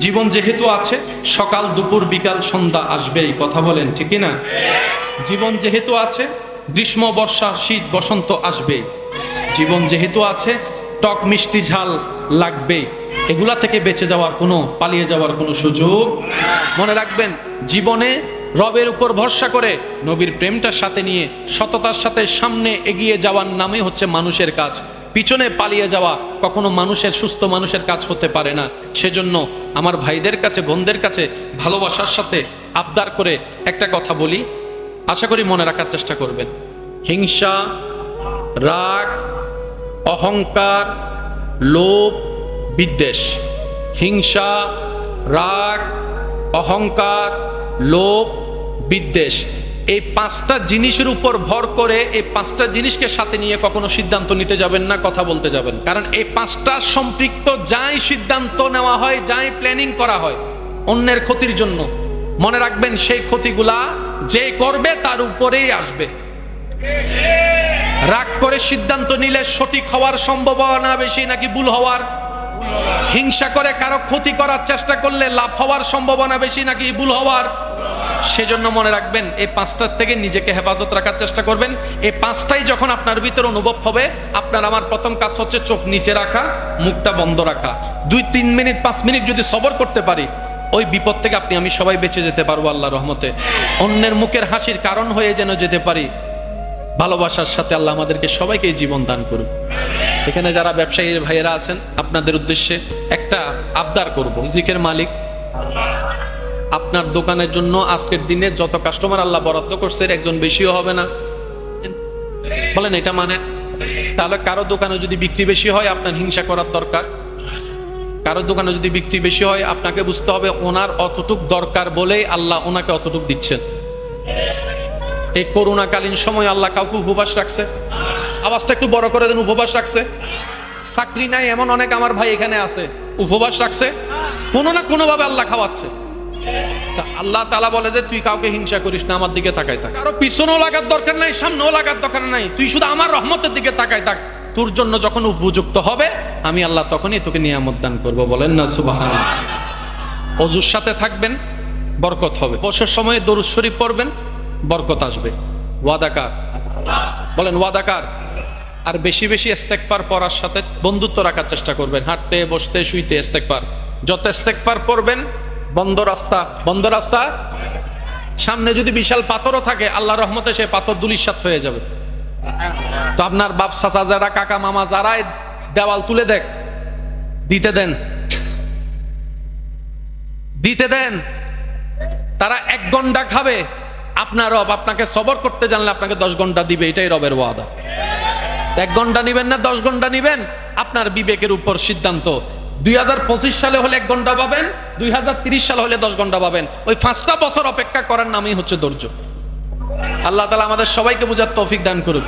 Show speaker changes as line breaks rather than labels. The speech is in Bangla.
জীবন যেহেতু আছে, সকাল, দুপুর, বিকাল, সন্ধ্যা আসবে, এই কথা বলেন ঠিকই না? জীবন যেহেতু আছে, গ্রীষ্ম, বর্ষা, শীত, বসন্ত আসবে। জীবন যেহেতু আছে, টক, মিষ্টি, ঝাল লাগবে। এগুলা থেকে বেঁচে যাওয়ার কোনো, পালিয়ে যাওয়ার কোনো সুযোগ মনে রাখবেন, জীবনে রবের উপর ভরসা করে নবীর প্রেমটার সাথে নিয়ে সততার সাথে সামনে এগিয়ে যাওয়ার নামে হচ্ছে মানুষের কাজ। পিছনে পালিয়ে যাওয়া কখনো মানুষের, সুস্থ মানুষের কাজ হতে পারে না। সেজন্য আমার ভাইদের কাছে, বোনদের কাছে ভালোবাসার সাথে আবদার করে একটা কথা বলি। আশা করি মনে রাখার চেষ্টা করবেন। হিংসা, রাগ, অহংকার, লোভ, বিদ্বেষ। হিংসা, রাগ, অহংকার, লোভ, বিদ্বেষ। এই পাঁচটা জিনিসের উপর ভর করে এই পাঁচটা জিনিসকে সাথে নিয়ে কখনো সিদ্ধান্ত নিতে যাবেন না, কথা বলতে যাবেন। কারণ এই পাঁচটা সম্পৃক্ত যাই সিদ্ধান্ত নেওয়া হয়, যাই প্ল্যানিং করা হয়, অন্যের ক্ষতির জন্য। মনে রাখবেন, সেই ক্ষতিগুলা যে করবে তার উপরেই আসবে। রাগ করে সিদ্ধান্ত নিলে সঠিক হওয়ার সম্ভাবনা বেশি নাকি ভুল হওয়ার? হিংসা করে কারও ক্ষতি করার চেষ্টা করলে লাভ হওয়ার সম্ভাবনা বেশি নাকি ভুল হওয়ার? সেজন্য মনে রাখবেন, এই পাঁচটার থেকে নিজেকে হেফাজত রাখার চেষ্টা করবেন। এই পাঁচটাই যখন আপনার ভিতরে অনুভব হবে, আপনার আমার প্রথম কাজ হচ্ছে চোখ নিচে রাখা, মুখটা বন্ধ রাখা। দুই, তিন মিনিট, পাঁচ মিনিট যদি সবর করতে পারি, ওই বিপদ থেকে আপনি, আমি সবাই বেঁচে যেতে পারব আল্লাহ রহমতে। অন্যের মুখের হাসির কারণ হয়ে যেন যেতে পারি, ভালোবাসার সাথে আল্লাহ আমাদেরকে সবাইকে জীবন দান করুন এখানে যারা ব্যবসায়ী ভাইয়েরা আছেন, আপনাদের উদ্দেশ্যে একটা আবদার করব। জিকের মালিক আপনার দোকানের জন্য আজকের দিনে যত কাস্টমার আল্লাহ বরাদ্দ করছে একজন বেশিও হবে না। বলেন, এটা মানে? তাহলে কারও দোকানে যদি বিক্রি বেশি হয়, আপনার হিংসা করার দরকার। কারও দোকানে যদি বিক্রি বেশি হয়, আপনাকে বুঝতে হবে ওনার অতটুক দরকার বলেই আল্লাহ ওনাকে অতটুক দিচ্ছেন। এই করোনাকালীন সময় আল্লাহ কাউকে উপবাস রাখছে। আওয়াজটা একটু বড় করে দেন, উপবাস রাখছে। চাকরি নাই, এমন অনেক আমার ভাই এখানে আছে। উপবাস রাখছে। কোনো না কোনোভাবে আল্লাহ খাওয়াচ্ছে। আল্লাহ তালা বলে যে, তুই কাউকে হিংসা করিস না, আমার দিকে তাকাই থাক। কারও পিছনেও লাগার দরকার নাই, সামনেও লাগার দরকার নাই। তুই শুধু আমার রহমতের দিকে তাকাই থাক। তোর জন্য যখন উপযুক্ত হবে, আমি আল্লাহ তখনই তোকে নিয়ামত দান করব। বলেন না সুবাহ অজুর সাথে থাকবেন, বরকত হবে। বছর সময়ে দরুদ শরীফ পড়বেন, বরকত আসবে। ওয়াদাকার। বলেন, ওয়াদাকার। আর বেশি বেশি ইস্তেকফার পড়ার সাথে বন্ধুত্ব রাখার চেষ্টা করবেন। হাঁটতে, বসতে, শুইতে ইস্তেকফার যত ইস্তেকফার পড়বেন বন্ধ রাস্তা বন্ধ রাস্তা? সামনে যদি বিশাল পাথরও থাকে আল্লাহ রহমতে সে পাথর দুলিশাত হয়ে যাবে। তো আপনার বাপ, চাচা যারা, কাকা, মামা যারাই দেওয়াল তুলে দেখ। দিতে দেন। দিতে দেন। তারা এক ঘণ্টা খাবে। আপনার রব আপনাকে সবর করতে জানলে আপনাকে দশ ঘণ্টা দিবে। এটাই রবের ওয়াদা। এক ঘণ্টা নিবেন না, দশ ঘণ্টা নিবেন। আপনার বিবেকের উপর সিদ্ধান্ত। দুই হাজার পঁচিশ সালে হলে এক ঘণ্টা পাবেন, দুই সালে হলে দশ ঘণ্টা পাবেন। ওই পাঁচটা বছর অপেক্ষা করার নামই হচ্ছে ধৈর্য। আল্লাহ তালা আমাদের সবাইকে বোঝার তৌফিক দান করুক।